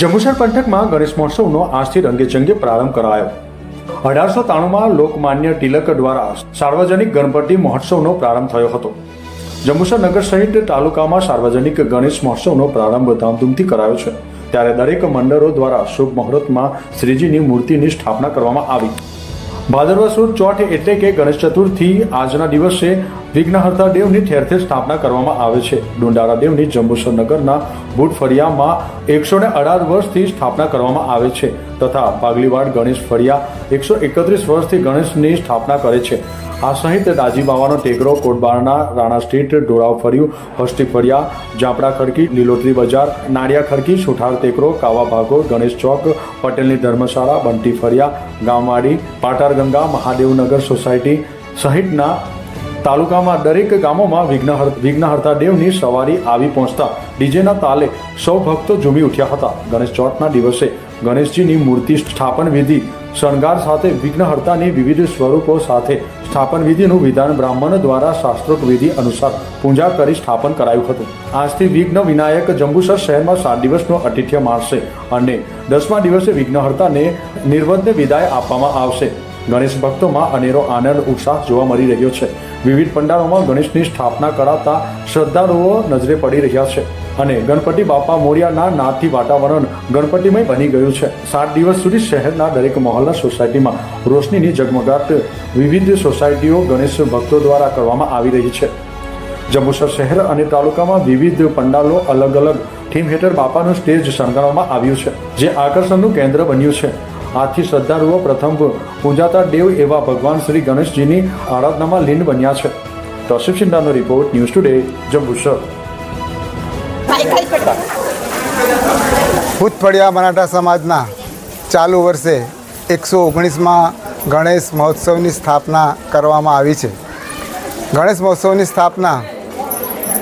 જંબુસર પંથકમાં ગણેશ મહોત્સવનો આજથી રંગેચંગે પ્રારંભ કરાયો. અઢારસો ત્રાણુંમાં લોકમાન્ય તિલક દ્વારા સાર્વજનિક ગણપતિ મહોત્સવનો પ્રારંભ થયો હતો. જંબુસર નગર સહિત તાલુકામાં સાર્વજનિક ગણેશ મહોત્સવનો પ્રારંભ ધામધૂમથી કરાયો છે. ત્યારે દરેક મંડળો દ્વારા શુભ મુહૂર્તમાં શ્રીજીની મૂર્તિની સ્થાપના કરવામાં આવી. ભાદરવા સુદ ચોથ એટલે કે ગણેશ ચતુર્થી આજના દિવસે વિઘ્નહર્તા દેવની ઠેર ઠેર સ્થાપના કરવામાં આવે છે. ડુંડારા દેવની જંબુસર નગરના ભૂટ ફળિયામાં એકસો ને અઢાર વર્ષથી સ્થાપના કરવામાં આવે છે તથા પાગલીવાડ ગણેશ ફળિયા એકસો એકત્રીસ વર્ષથી ગણેશની સ્થાપના કરે છે. આ સહિત દાજીબાવાનો ટેકરો, કોટબારના રાણા સ્ટ્રીટ ડોળાવ ફર્યું હસ્તી ફળિયા જાપડા ખડકી, લીલોતરી બજાર, નાળિયા ખડકી સુઠાર ટેકરો, કાવા ભાગોળ ગણેશ ચોક, પટેલની ધર્મશાળા, બંટી ફળિયા, ગામવાડી, પાટારગંગા, મહાદેવનગર સોસાયટી સહિતના તાલુકામાં દરેક ગામોમાં વિઘ્નહર વિઘ્નહર્તા દેવની સવારી આવી પહોંચતા ડીજેના તાલે સૌ ભક્તો ઝૂમી ઉઠ્યા હતા. ગણેશ ચોથના દિવસે ગણેશજીની મૂર્તિ સ્થાપન વિધિ, શણગાર સાથે વિઘ્નહર્તાની વિવિધ સ્વરૂપો સાથે સ્થાપન વિધિનું વિધાન બ્રાહ્મણ દ્વારા શાસ્ત્રોક વિધિ અનુસાર પૂજા કરી સ્થાપન કરાયું હતું. આજથી વિઘ્ન વિનાયક જંબુસર શહેરમાં સાત દિવસનો અતિથ્ય મારશે અને દસમા દિવસે વિઘ્નહર્તાને નિર્વધ્ન વિદાય આપવામાં આવશે. ગણેશ ભક્તોમાં અનેરો આનંદ, ઉત્સાહ જોવા મળી રહ્યો છે. વિવિધ પંડાલોમાં ગણેશની સ્થાપના કરાતા શ્રદ્ધાળુઓ નજરે પડી રહ્યા છે અને ગણપતિ બાપા મોરિયાના નાથી વાતાવરણ ગણપતિમય બની ગયું છે. સાત દિવસ સુધી શહેરના દરેક મહોલ્લા સોસાયટીમાં રોશનીની ઝગમગાટ વિવિધ સોસાયટીઓ ગણેશ ભક્તો દ્વારા કરવામાં આવી રહી છે. જંબુસર શહેર અને તાલુકામાં વિવિધ પંડાલો અલગ અલગ થીમ હેઠળ બાપાનું સ્ટેજ શણગારવામાં આવ્યું છે, જે આકર્ષણનું કેન્દ્ર બન્યું છે. આથી શ્રદ્ધાળુઓ પ્રથમ પૂજાતા દેવ એવા ભગવાન શ્રી ગણેશજીની આરાધનામાં લીન બન્યા છે. Tosif સિંધાનો report news today, Jambusar. Bhutfaliya Maratha સમાજના ચાલુ વર્ષે એકસો ઓગણીસમાં ગણેશ મહોત્સવની સ્થાપના કરવામાં આવી છે. ગણેશ મહોત્સવની સ્થાપના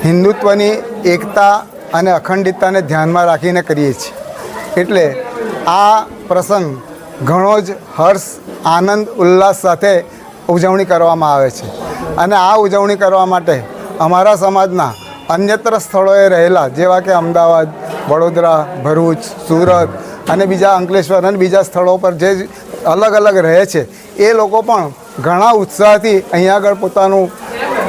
હિન્દુત્વની એકતા અને અખંડિતતાને ધ્યાનમાં રાખીને કરીએ છીએ. એટલે આ પ્રસંગ ઘણો જ હર્ષ, આનંદ, ઉલ્લાસ સાથે ઉજવણી કરવામાં આવે છે. અને આ ઉજવણી કરવા માટે અમારા સમાજના અન્યત્ર સ્થળોએ રહેલા, જેવા કે અમદાવાદ, વડોદરા, ભરૂચ, સુરત અને બીજા અંકલેશ્વર અને બીજા સ્થળો પર જે અલગ અલગ રહે છે, એ લોકો પણ ઘણા ઉત્સાહથી અહીંયા આગળ પોતાનું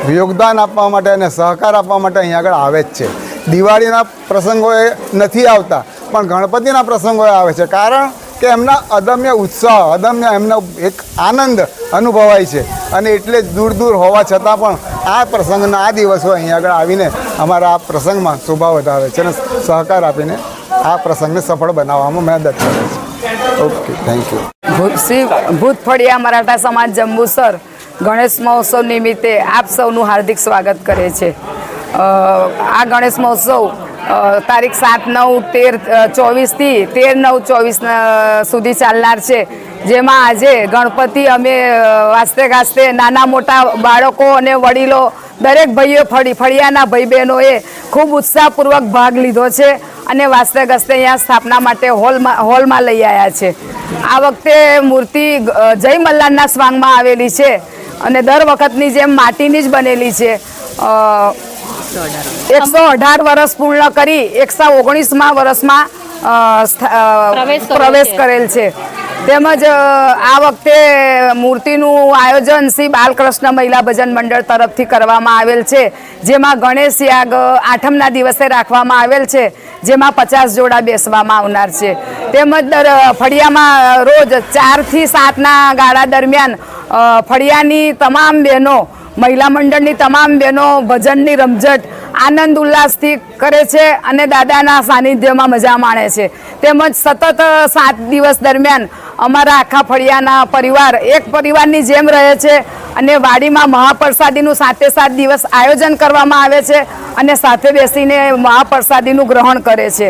યોગદાન આપવા માટે અને સહકાર આપવા માટે અહીંયા આગળ આવે જ છે. દિવાળીના પ્રસંગોએ નથી આવતા, પણ ગણપતિના પ્રસંગોએ આવે છે. કારણ કે એમના અદમ્ય ઉત્સાહ, અદમ્ય એમનો એક આનંદ અનુભવાય છે. અને એટલે જ દૂર દૂર હોવા છતાં પણ આ પ્રસંગના આ દિવસો અહીંયા આગળ આવીને અમારા આ પ્રસંગમાં શોભા વધારે છે અને સહકાર આપીને આ પ્રસંગને સફળ બનાવવામાં મદદ કરે છે. Okay thank you Shri Bhutfaliya Maratha Samaj Jambusar Ganesh મહોત્સવ નિમિત્તે આપ સૌનું હાર્દિક સ્વાગત કરે છે. આ ગણેશ મહોત્સવ તારીખ સાત, નવ, તેર ચોવીસથી તેર, નવ ચોવીસ સુધી ચાલનાર છે. જેમાં આજે ગણપતિ, અમે વાસ્તે ગાસ્તે નાના મોટા બાળકો અને વડીલો, દરેક ભાઈઓ ફળી, ફળિયાના ભાઈ બહેનોએ ખૂબ ઉત્સાહપૂર્વક ભાગ લીધો છે અને વાસ્તે ગસ્તે અહીંયા સ્થાપના માટે હોલમાં હોલમાં લઈ આવ્યા છે. આ વખતે મૂર્તિ જય મલ્હારના સ્વાંગમાં આવેલી છે અને દર વખતની જેમ માટીની જ બનેલી છે. એકસો અઢાર વર્ષ પૂર્ણ કરી એકસો ઓગણીસમાં વર્ષમાં પ્રવેશ. કરેલ છે. તેમજ આ વખતે મૂર્તિનું આયોજન શ્રી બાલકૃષ્ણ મહિલા ભજન મંડળ તરફથી કરવામાં આવેલ છે. જેમાં ગણેશ યાગ આઠમના દિવસે રાખવામાં આવેલ છે. જેમાં પચાસ જોડા બેસવામાં આવનાર છે. તેમજ દર ફળિયામાં રોજ ચારથી સાતના ગાળા દરમિયાન ફળિયાની તમામ બહેનો મહિલા મંડળની તમામ બહેનો ભજનની રમઝટ, આનંદ ઉલ્લાસથી કરે છે અને દાદાના સાનિધ્યમાં મજા માણે છે. તેમજ સતત સાત દિવસ દરમિયાન અમારા આખા ફળિયાના પરિવાર, એક પરિવારની જેમ રહે છે અને વાડીમાં મહાપ્રસાદીનું સાતે સાત દિવસ આયોજન કરવામાં આવે છે અને સાથે બેસીને મહાપ્રસાદીનું ગ્રહણ કરે છે.